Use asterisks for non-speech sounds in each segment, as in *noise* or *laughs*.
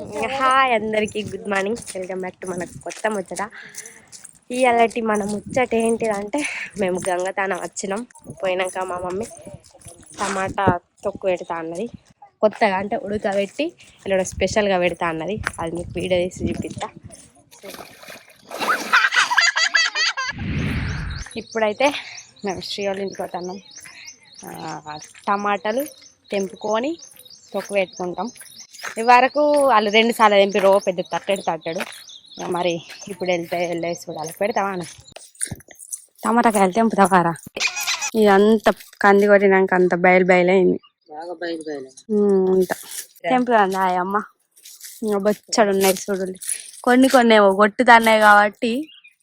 Hi అందరికీ good morning. Welcome back to మనకు కొత్త ముచ్చట. ఇవాళటి మన ముచ్చట ఏంటిదంటే మేము గంగతానం వచ్చినాం. పోయినాక మా మమ్మీ టమాటా తొక్కు పెడతా అన్నది. కొత్తగా అంటే ఉడకబెట్టి ఇలా స్పెషల్గా పెడతా అన్నది. అది మీకు వీడియో తీసి చూపిస్తా. ఇప్పుడైతే మేము శ్రీ ఇంటికి పోతున్నాం. టమాటాలు తెంపుకొని తొక్కు పెట్టుకుంటాం. వరకు వాళ్ళు రెండు సార్లు తెంపి రో పెద్ద తట్టడు. తట్టడు మరి ఇప్పుడు వెళ్తే వెళ్ళేసి చూడాలి పెడతావా టమాటాకాయలు తెంపుతావారా ఇదంతా కంది కొట్టినాక అంత బయలు బయలైంది. అంత. తెంపుదాం అమ్మ ఇంకా బొచ్చడు ఉన్నాయి చూడండి కొన్ని కొన్ని ఏమో కొట్టుతున్నాయి కాబట్టి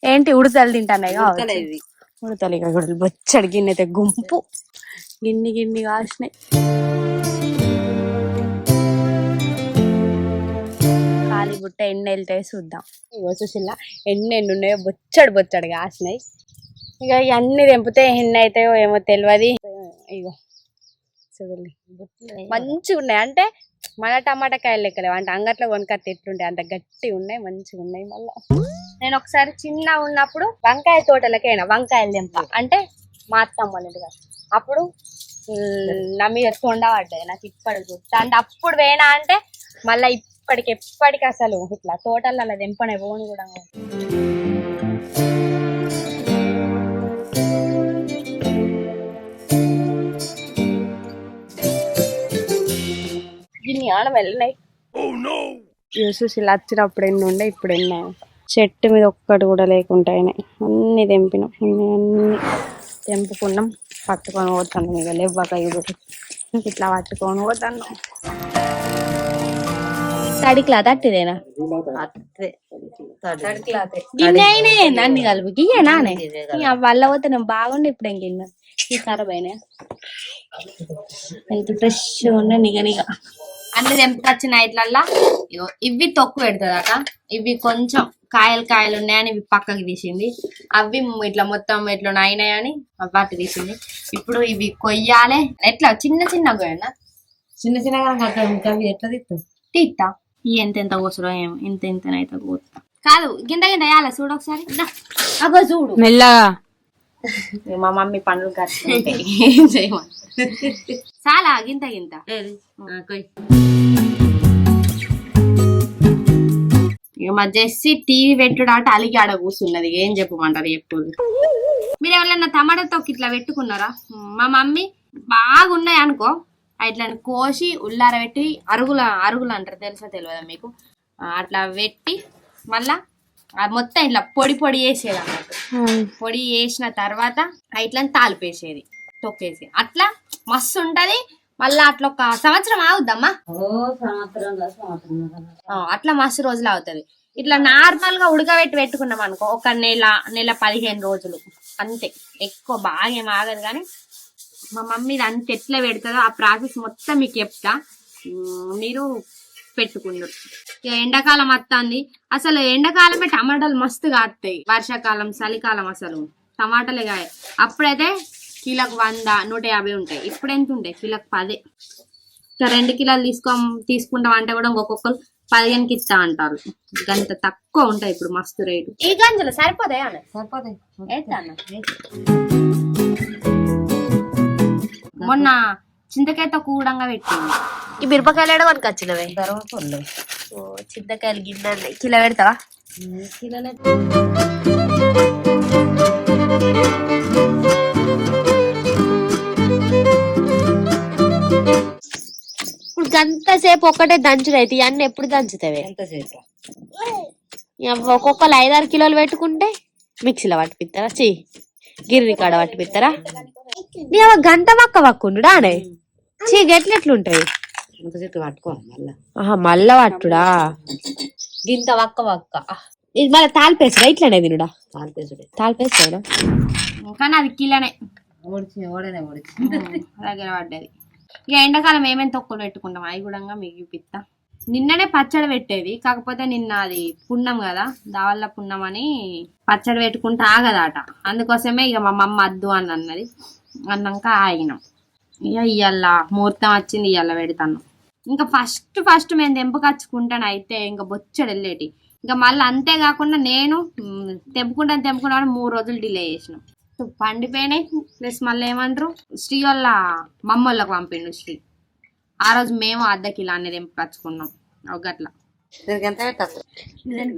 ఏంటి ఉడతలు తింటున్నాయి కావచ్చు. ఇది ఉడతలు ఇక బొచ్చడి గిన్నె అయితే గుంపు. గిన్ని గిన్ని కాసినాయి. ఖాళీ బుట్ట ఎన్ని వెళ్తే చూద్దాం. ఇగో చూసిల్లా ఎన్ని ఎన్ని ఉన్నాయో బొచ్చడు బొచ్చడు కాసినాయి ఇక ఇవన్నీ తెంపితే ఎన్ని అవుతాయో ఏమో తెలియదు ఇగో చూడండి మంచిగా ఉన్నాయి అంటే మన టమాటా కాయలు లెక్కలేవు అంటే అంగట్లో కొనుక్కొస్తే ఎట్లుంటాయి? అంత గట్టిగా ఉన్నాయి మంచిగా ఉన్నాయి మళ్ళీ. నేను ఒకసారి చిన్న ఉన్నప్పుడు వంకాయ తోటలకైనా వంకాయలు తెంప. అంటే మా అత్తమ్మ వాళ్ళ. అప్పుడు నా మీద తొండ పడ్డది. నాకు ఇప్పటికి గుర్తు. అంటే అప్పుడు వేనా అంటే మళ్ళీ ఇప్పటికి ఎప్పటికి అసలు ఇట్లా తోటలలో తెంపనే పోను కూడా. దీన్ని ఆడ వెళ్ళినాయి. చూసి ఇలా వచ్చినప్పుడు ఎన్ని ఉండే ఇప్పుడు ఎన్ని చెట్టు మీద ఒక్కటి కూడా లేకుండా అయినాయి. అన్ని తెంపినాం. అన్ని తెంపుకున్నాం. పట్టుకొని పోతాను ఇక లేవ్వక ఇది ఇట్లా పట్టుకొని పోతాను తడి క్లాత్ అట్టిదేనా అట్టే. గిన్నె అయినా అన్ని కలిపి గియ్య నానే? వల్ల పోతే నేను బాగుండే ఇప్పుడు ఏం గిన్నె. ఈ ఖరాబ్ అయినా ఎంత ఫ్రెష్ ఉండే నిగ నిగ. అన్ని తెంపుకొచ్చిన ఇట్లల్లా ఇగో ఇవి తొక్కు పెడుతుందట. ఇవి కొంచెం కాయలు కాయలు ఉన్నాయని ఇవి పక్కకి తీసింది. అవి ఇట్లా మొత్తం ఇట్లా అయినాయని వాటి తీసింది. ఇప్పుడు ఇవి కొయ్యాలి. ఎట్లా? చిన్న చిన్న కొయ్యనా చిన్న చిన్నగా ఎట్లా తిత్తావు? తీస్తా ఈ ఎంత ఎంత కోసరో ఏమో ఇంత ఇంతనైతే కోస్తా కాదు గింత గింత వేయాలి చూడు ఒకసారి. దా. అగో చూడు. మెల్లగా. మా మమ్మీ పండ్లు కట్టుకుంటాయి *laughs* చాలా గింత గింత. ఇక మా జెస్సి టీవీ పెట్టుడాట అలిగి ఆడ కూర్చున్నది ఏం చెప్పమంటారు ఎప్పుడు? మీరు ఎవరైనా టమాటా తొక్కు ఇట్లా పెట్టుకున్నారా? మా మమ్మీ బాగున్నాయి అనుకో ఇట్లా కోసి ఉల్లార పెట్టి అరుగుల అరుగులు అంటారు. తెలుసా తెలియదా మీకు? అట్లా పెట్టి మళ్ళా ఆ మొత్తం ఇట్లా పొడి పొడి వేసేది అన్నట్టు. పొడి వేసిన తర్వాత ఇట్లా తాలిపేసేది తొక్కేసి. అట్లా మస్తు ఉంటది. మళ్ళా అట్లా ఒక సంవత్సరం ఆగుద్దమ్మా. అట్లా మస్తు రోజులు అవుతుంది ఇట్లా నార్మల్గా ఉడకబెట్టి పెట్టుకున్నాం అనుకో ఒక నెల నెల పదిహేను రోజులు. అంతే. ఎక్కువ బాగా ఏం ఆగదు కానీ మా మమ్మీ అంత ఎట్లా పెడుతుందో ఆ ప్రాసెస్ మొత్తం మీకు చెప్తా. మీరు పెట్టుకున్నారు ఇక ఎండాకాలం వస్తుంది. అసలు ఎండాకాలమే టమాటాలు మస్తు కాస్తాయి. వర్షాకాలం చలికాలం అసలు. టమాటాలే కాయ. అప్పుడైతే కిలోకు వంద నూట యాభై ఉంటాయి. ఇప్పుడు ఎంత ఉంటాయి? కిలోకు పదే. రెండు కిలోలు తీసుకో తీసుకుంటాం అంటే కూడా ఒక్కొక్కరు పదిహేనుకి ఇస్తా అంటారు. గంత తక్కువ ఉంటాయి ఇప్పుడు మస్తు రేటు. ఈ గంజలు సరిపోతాయి అన్న? సరిపోతాయి. మొన్న చింతకాయతో కూడంగా పెట్టింది. ఈ మిరపకాయలు ఏడ కొనుకొచ్చినవే తర్వాత పళ్ళు ఓ చింతకాయలు గిన్నె కిలో పెడతావా? కిలోలే ఇప్పుడు గంత సేపు ఒక్కటే దంచుడైతే ఇవన్నీ ఎప్పుడు దంచుతావే? ఎంత చేసా ఇక ఒక్కొక్కరు ఐదారు కిలోలు పెట్టుకుంటే మిక్సీలో పట్టిపిస్తారా చి గిర్రి కాడ పట్టిపిస్తారా నీ అవ్వ గంట మక్క పక్కుండు ఆనే చీ గెట్లెట్లుంటాయి మళ్ళా. ఆహా మళ్ళా పట్టుడా? గింత వక్క వక్క. ఇది మళ్ళీ తాలిపేసుడా ఇట్లనే తినుడా? తాలిపేసుడే తాలిపేసాడు కానీ అది కిలోనే. ఓడిచి ఓడనే ఓడిచి. దగ్గర పడ్డది. ఇక ఎండాకాలం ఏమేమి తొక్కులు పెట్టుకుంటాం? అవి కూడా మీకు చూపిస్తా. నిన్ననే పచ్చడి పెట్టేది కాకపోతే నిన్న అది పుణ్యం కదా దావల్ల పుణ్యం అని పచ్చడి పెట్టుకుంటే ఆగదాట. అందుకోసమే ఇక మా మమ్మ అద్దు అని అన్నది. అన్నాక ఆగినాం ఇక ఇవాళ ముహూర్తం వచ్చింది ఇవాళ పెడతాను. ఇంకా ఫస్ట్ ఫస్ట్ మేము తెంపకచ్చుకుంటాను అయితే ఇంకా బొచ్చడు వెళ్ళేటి. ఇంకా మళ్ళీ అంతేకాకుండా నేను తెంపుకుంటాను తెంపుకుంటాను మూడు రోజులు డిలే చేసినాం. పండిపోయినాయి. ప్లస్ మళ్ళీ ఏమంటారు? శ్రీ వాళ్ళ మమ్మోళ్ళకి పంపిండు శ్రీ. ఆ రోజు మేము అర్ధ కిలో అనేది తెంపకచ్చుకున్నాం ఒక గట్ల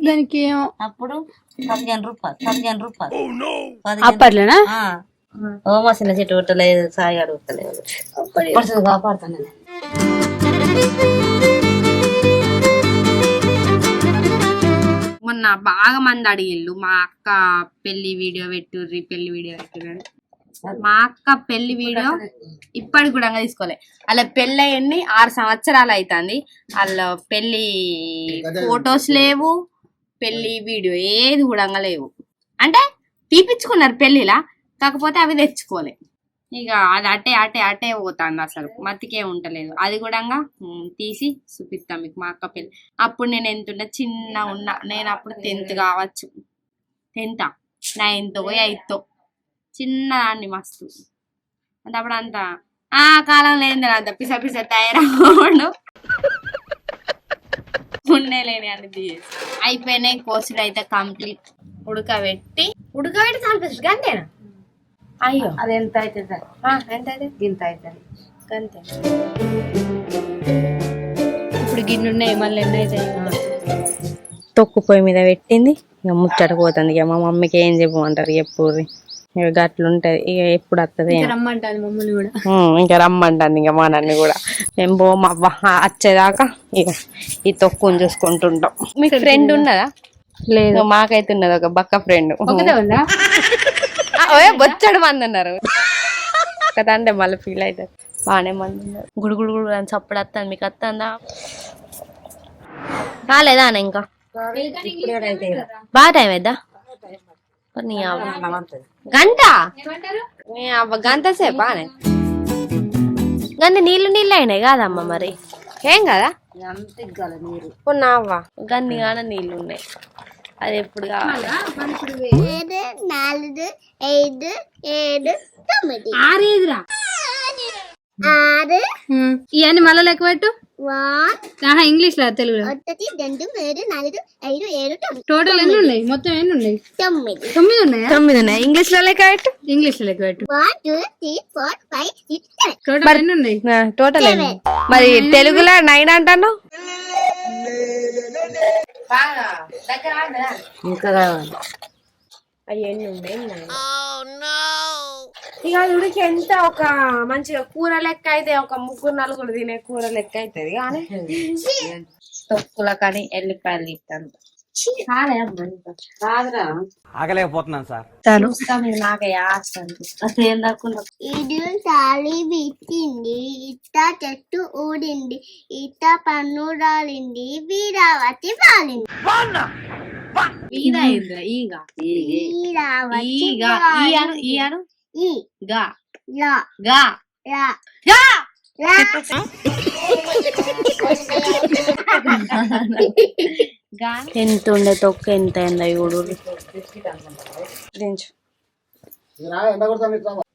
దీనికి అప్పుడు పదిహేను రూపాయలు పదిహేను రూపాయలు. పదిహేను అప్పట్లోనా? ఆ. ఓ మా చిన్న చెట్టు కొట్టలేదు సాయి అడుగుతలేదు పడుతుంది కాపాడుతాను మొన్న బాగా మంది అడిగిళ్ళు మా అక్క పెళ్ళి వీడియో పెట్టుర్రి పెళ్ళి వీడియో పెట్టుర్రి మా అక్క పెళ్ళి వీడియో ఇప్పటికి కూడా తీసుకోలే. అలా పెళ్ళి అయ్యండి ఆరు సంవత్సరాలు అవుతుంది వాళ్ళ పెళ్ళి ఫొటోస్ లేవు పెళ్ళి వీడియో ఏది కూడా లేవు. అంటే తీపిచ్చుకున్నారు పెళ్ళిలా కాకపోతే అవి తెచ్చుకోలే. ఇక అది అటే అటే అటే పోతుంది అసలు. మతికే ఉంటలేదు అది కూడా తీసి చూపిస్తాం మీకు మా అక్క పెళ్ళి. అప్పుడు నేను ఎంత ఉన్నా చిన్న ఉన్నా నేను అప్పుడు టెన్త్ కావచ్చు. టెన్త్? నైన్త్ ఎయిత్ చిన్నదాన్ని మస్తు. అంటే అప్పుడు అంత ఆ కాలం లేదు అంత పిస పిస తయారవ్వడు. ఉండే లేని అని అయిపోయినాయి కోసులు అయితే కంప్లీట్. ఉడకబెట్టి. ఉడకబెట్టి చాలు అంతేనా అయ్యో. అది ఎంత అవుతుంది? ఇంత అవుతుంది. అంతే ఇప్పుడు గిన్నె ఉన్నాయి మళ్ళీ ఎన్ని అవుతాయి? తొక్కు పొయ్యి మీద పెట్టింది. ఇక ముచ్చట పోతుంది. ఇక మా మమ్మీకి ఏం చెప్పమంటారు? ఎప్పుడు? ఇక గట్లుంటది ఇక ఎప్పుడు వస్తుంది రమ్మంటాను మమ్మల్ని కూడా. ఇంకా రమ్మంటుంది ఇంకా మా నన్ను కూడా. మేము పోము అవ్వ వచ్చేదాకా ఇక ఈ తొక్కుని చూసుకుంటుంటాం. మీకు ఫ్రెండ్ ఉన్నదా? లేదు ఇక మాకైతే ఉన్నది ఒక బక్క ఫ్రెండ్ ఒకటే ఉందా? బొచ్చడు మంది ఉన్నారు కదా అంటే మళ్ళీ ఫీల్ అవుతారు బాగానే మంది ఉన్నారు గుడు గుడు గుడు అని చప్పుడు వస్తుంది మీకు వస్తుందా రాలేదా అన్న ఇంకా? బాగా టైం అయిద్దా? గంట? గంట సేపా గంట నీళ్ళు నీళ్ళు అయినాయి కాదమ్మ మరి. ఏం కదా? గన్ని కాడ నీళ్ళు ఉన్నాయి. అది ఎప్పుడు కావాలి? నాలుగు ఐదు ఏడు తొమ్మిది. ఆరేదిరా? ఆరు. ఇవన్నీ మళ్ళీ లెక్క పెట్టు. ఆహా ఇంగ్లీష్లో తెలుగులో. ఒకటి రెండు మూడు నాలుగు ఐదు ఏడు టోటల్ ఎన్ని ఉన్నాయి? మొత్తం ఎన్ని ఉన్నాయి? తొమ్మిది. తొమ్మిది ఉన్నాయా? తొమ్మిది ఉన్నాయి. ఇంగ్లీష్లో లెక్క పెట్టు. ఇంగ్లీష్లో లెక్క పెట్టు. One two three four five six total ఎన్ని ఉన్నాయి? టోటల్ మరి తెలుగులో నైన్ అంటాను ఇంకా కావాలి అవన్నీ ఉన్నాయి? ఇక ఉడికి ఎంత ఒక మంచిగా కూర లెక్క అయితే ఒక ముగ్గురు నలుగురు తినే కూర లెక్క అవుతుంది కానీ తొక్కుల కానీ ఎల్లిపాయలు ఇస్తాను ఆగలేకపోతున్నాను సార్. నాకు ఇది తాళి బిచ్చింది ఇట్ట చెట్టు ఊడింది ఇట్ట పన్ను రాలింది వీరావతి వాలింది ఈగ అయిందిరా ఈగ. వీరావతి ఈగ. ఈ గా. లా. గా. లా. గా. లా. *laughs* ఎంత ఉండే తొక్క ఎంత అయిందో చూడు.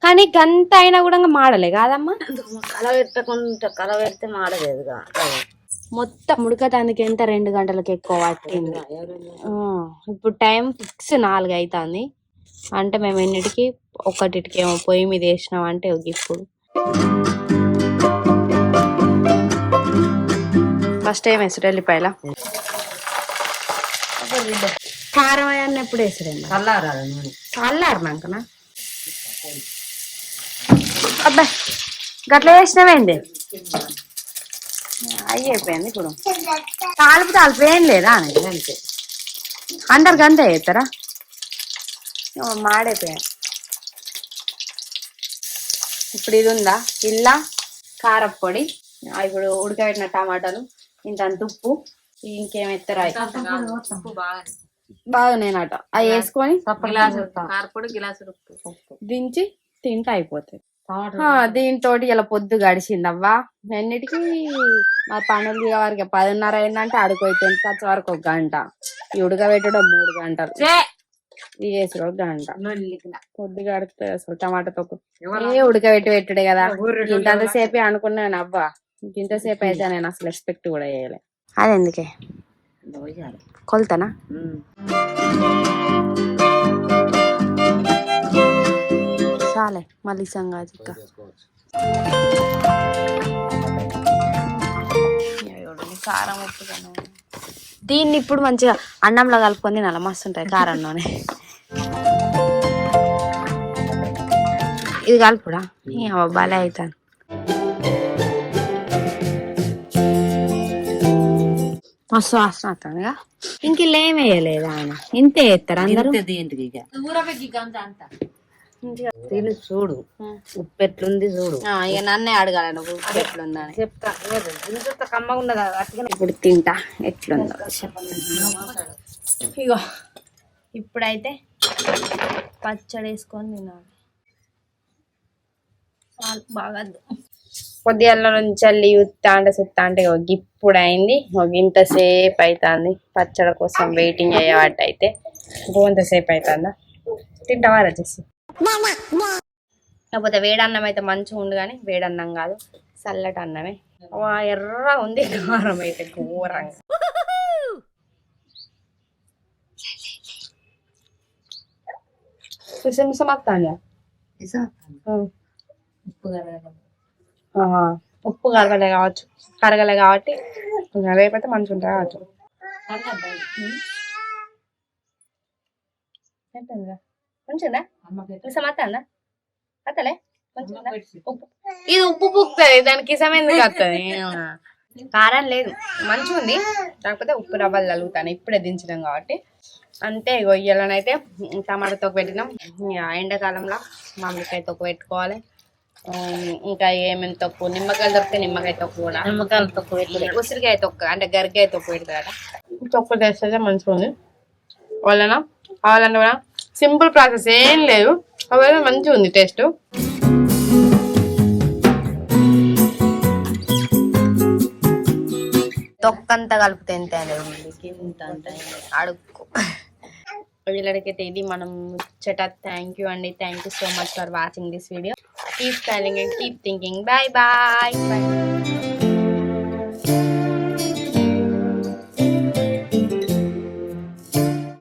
కానీ గంత అయినా కూడా మాడలే కాదమ్మా? కల పెట్టకుండా కల పెడితే మాడలేదుగా మొత్తం ఉడకటానికి ఎంత రెండు గంటలకు ఎక్కువ పట్టింది? ఇప్పుడు టైం ఫిక్స్ నాలుగు అవుతుంది అంటే మేము ఎన్నిటికి? ఒకటికి ఏమో పొయ్యి మీద వేసినాం అంటే ఒక ఇప్పుడు. ఫస్ట్ ఏం వేసుడు వెళ్ళిపోయాల కారం అవన్నీ ఎప్పుడు వేసుడేమో చల్లారాదు నూనె. చల్లారినాకనా అబ్బా గట్ల వేసినావేంది అయ్యి అయిపోయింది ఇప్పుడు. తాలుపు తాలుపు ఏం లేదా? అంతే. అందరికి అంతే చేస్తారా? మాడైపోయా ఇప్పుడు ఇది ఉందా ఇల్ల కారప్పొడి ఆ, ఇప్పుడు ఉడకబెట్టిన టమాటాలు ఇంత ఉప్పు ఇంకేం ఎత్తరా బాగునేనట అవి వేసుకొని దించి తింటే అయిపోతాయి ఆ, దీంతో ఇలా పొద్దు గడిచిందవ్వా ఎన్నిటికి మా పనులు వరకు పదిన్నర అయిందంటే ఎంత వచ్చే వరకు ఒక గంట ఈ ఉడకబెట్టడం మూడు గంటలు ఇది గంట పొద్దు గడుపుతుంది అసలు టమాటా తొక్కు ఏ ఉడకబెట్టి పెట్టుడే కదా? ఇంతంతసేపే అనుకున్నాను అవ్వా ఇంతసేపు అయితే నేను అసలు ఎక్స్పెక్ట్ కూడా చేయలే. అది ఎందుకే కొలతనా? చాలే మళ్ళీ సంగతి ఇక కారం దీన్ని ఇప్పుడు మంచిగా అన్నంలో కలుపుకొని తినాలి? మస్తు ఉంటుంది కారం ఇది కలుపుడా భలే అవుతాను మస్తు వాసన వస్తుందిగా ఇంక ఇలా ఏం వేయలేదు ఆయన? ఇంతే వేస్తారు అందరూ? తిని చూడు. ఉప్పు ఎట్లుంది చూడు. ఇక నన్నే అడగాలి నువ్వు ఉప్పు ఎట్లుందని. చెప్తా ఇంత కమ్మగా ఉన్నదా? ఇప్పుడు తింటా ఎట్లుందో. ఇగో ఇప్పుడైతే పచ్చడి వేసుకొని తినాలి. బాగా పొద్దుగల నుంచి వెళ్ళి ఉత్తా అంటే సుత్తా అంటే ఇప్పుడు అయింది ఒక ఇంతసేపు అవుతుంది పచ్చడి కోసం వెయిటింగ్ అయ్యేవాటి అయితే ఇంతసేపు అవుతుందా తింటావా వచ్చేసి కాకపోతే వేడన్నం అయితే మంచిగా ఉండు కానీ వేడన్నం కాదు. చల్లటి అన్నమే. వా, ఎర్ర ఉంది. కారం అయితే ఘోరంగా. మిసం మిసం వస్తాను ఉప్పు. ఉప్పు కరగలే కావచ్చు కరగలే కాబట్టి ఇంకా రేపైతే మంచిగా ఉంటుంది కావచ్చు అత్తలే ఇది ఉప్పు పుక్కుతుంది దానికి ఇసం ఎందుకు వస్తుంది కారం లేదు. మంచిగా ఉంది కాకపోతే ఉప్పు రవ్వలు కలుగుతాను ఇప్పుడే దించడం కాబట్టి. అంతే గొయ్యలనైతే టమాటా తొక్క పెట్టినాం. ఎండాకాలంలో మామిడికాయ తొక్క పెట్టుకోవాలి. ఇంకా ఏమేమి తొక్కు నిమ్మకాయలు దొరికితే నిమ్మకాయ తొక్కు కూడా నిమ్మకాయలు తక్కువ ఉసిరికాయ తొక్క అంటే గరికాయ తొక్క పెడతాడ తొక్కు తెస్తే మంచిగా ఉంది వలన కావాలంటే కూడా సింపుల్ ప్రాసెస్ ఏం లేదు కాకపోతే మంచిగా ఉంది టేస్ట్ తొక్కంతా కలిపితే ఎంత అడుక్కు వీళ్ళకైతే ఇది మనం ముచ్చట. థ్యాంక్ యూ అండి. Thank you so much for watching this video keep styling and keep thinking bye bye bye